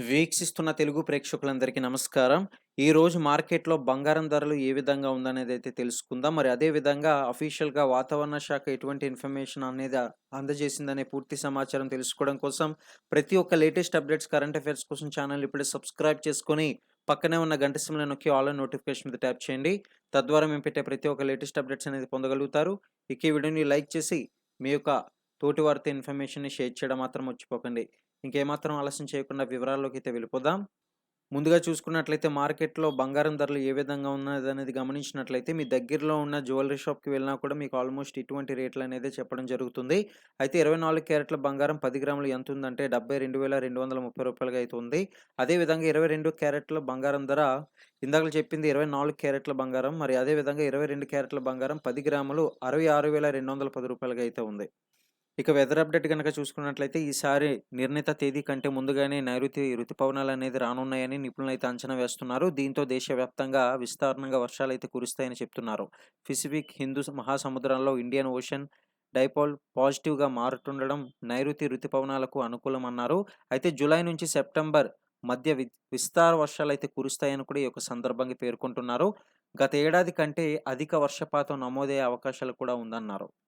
వీక్షిస్తున్న తెలుగు ప్రేక్షకులందరికీ నమస్కారం. ఈరోజు మార్కెట్‌లో బంగారం ధరలు ఏ విధంగా ఉందనేదైతే తెలుసుకుందాం. మరి అదే విధంగా అఫీషియల్‌గా వాతావరణ శాఖ ఎటువంటి ఇన్ఫర్మేషన్ అనేది అందజేసిందనే పూర్తి సమాచారం తెలుసుకోవడం కోసం ప్రతి ఒక్క లేటెస్ట్ అప్డేట్స్, కరెంట్ అఫైర్స్ కోసం ఛానల్ ఇప్పుడే సబ్స్క్రైబ్ చేసుకొని పక్కనే ఉన్న గంట సింబల్‌ని నొక్కి ఆన్లైన్ నోటిఫికేషన్ మీద ట్యాప్ చేయండి. తద్వారా మేము పెట్టే ప్రతి ఒక్క లేటెస్ట్ అప్డేట్స్ అనేది పొందగలుగుతారు. ఇక ఈ వీడియోని లైక్ చేసి మీ యొక్క తోటి వారితో ఇన్ఫర్మేషన్‌ని షేర్ చేయడం మాత్రం మర్చిపోకండి. ఇంకేమాత్రం ఆలస్యం చేయకుండా వివరాల్లోకి అయితే వెళ్ళిపోదాం. ముందుగా చూసుకున్నట్లయితే మార్కెట్‌లో బంగారం ధరలు ఏ విధంగా ఉన్నదనేది గమనించినట్లయితే మీ దగ్గరలో ఉన్న జ్యువెలరీ షాప్‌కి వెళ్ళినా కూడా మీకు ఆల్మోస్ట్ ఇటువంటి రేట్లు అనేది చెప్పడం జరుగుతుంది. అయితే 24 క్యారెట్ల బంగారం పది గ్రాములు ఎంత ఉందంటే డెబ్బై రెండు వేల రెండు వందల ముప్పై రూపాయలుగా అయితే ఉంది. అదే విధంగా 22 క్యారెట్ల బంగారం ధర ఇందాక చెప్పింది 24 క్యారెట్ల బంగారం. మరి అదే విధంగా 22 క్యారెట్ల బంగారం పది గ్రాములు అరవై ఆరు వేల రెండు వందల పది రూపాయలుగా అయితే ఉంది. ఇక వెదర్ అప్డేట్ గనక చూసుకున్నట్లయితే ఈసారి నిర్ణీత తేదీ కంటే ముందుగానే నైరుతి రుతుపవనాలనేది రానున్నాయని నిపుణులైతే అంచనా వేస్తున్నారు. దీంతో దేశవ్యాప్తంగా విస్తారణంగా వర్షాలు అయితే కురుస్తాయని చెప్తున్నారు. పసిఫిక్, హిందూ మహాసముద్రంలో ఇండియన్ ఓషన్ డైపోల్ పాజిటివ్‌గా మారుతుండడం నైరుతి రుతుపవనాలకు అనుకూలమన్నారు. అయితే జూలై నుంచి సెప్టెంబర్ మధ్య వి విస్తార వర్షాలు అయితే కురుస్తాయని కూడా ఈ యొక్క సందర్భంగా పేర్కొంటున్నారు. గత ఏడాది కంటే అధిక వర్షపాతం నమోదయ్యే అవకాశాలు కూడా ఉందన్నారు.